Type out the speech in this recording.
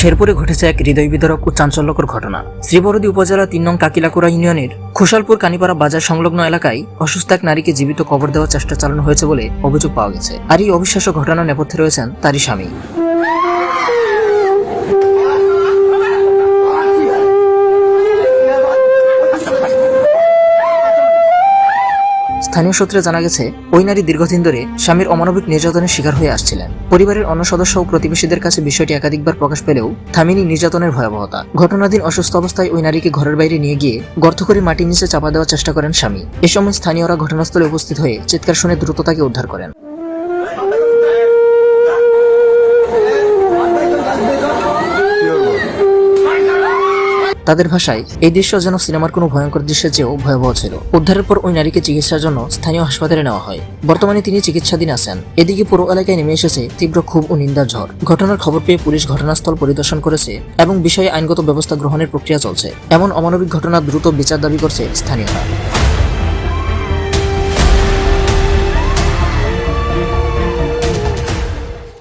শেরপুরে ঘটেছে এক হৃদয় বিদারক ও চাঞ্চল্যকর ঘটনা। শ্রীবরদী উপজেলা তিন নং কাকিলাকুড়া ইউনিয়নের খুশালপুর কানিপাড়া বাজার সংলগ্ন এলাকায় অসুস্থ এক নারীকে জীবিত কবর দেওয়ার চেষ্টা চালানো হয়েছে বলে অভিযোগ পাওয়া গেছে। আর এই অবিশ্বাস্য ঘটনার নেপথ্যে রয়েছেন তারই স্বামী। স্থানীয় সূত্রে জানা গেছে, ওই নারী দীর্ঘদিন ধরে স্বামীর অমানবিক নির্যাতনের শিকার হয়ে আসছিলেন। পরিবারের অন্য সদস্য ও প্রতিবেশীদের কাছে বিষয়টি একাধিকবার প্রকাশ পেলেও থামিনী নির্যাতনের ভয়াবহতা। ঘটনাদিন অসুস্থ অবস্থায় ওই নারীকে ঘরের বাইরে নিয়ে গিয়ে গর্ত করে মাটির নিচে চাপা দেওয়ার চেষ্টা করেন স্বামী। এ সময় স্থানীয়রা ঘটনাস্থলে উপস্থিত হয়ে চিৎকার শুনে দ্রুত তাকে উদ্ধার করেন। তাদের ভাষায়, এই দৃশ্য যেন সিনেমার কোনো ভয়ঙ্কর দৃশ্যের চেয়েও ভয়াবহ ছিল। উদ্ধারের পর ওই নারীকে চিকিৎসার জন্য স্থানীয় হাসপাতালে নেওয়া হয়। বর্তমানে তিনি চিকিৎসাধীন আছেন। এদিকে পুরো এলাকায় নেমে এসেছে তীব্র ক্ষোভ ও নিন্দার ঝড়। ঘটনার খবর পেয়ে পুলিশ ঘটনাস্থল পরিদর্শন করেছে এবং বিষয়ে আইনগত ব্যবস্থা গ্রহণের প্রক্রিয়া চলছে। এমন অমানবিক ঘটনা দ্রুত বিচার দাবি করছে স্থানীয়রা।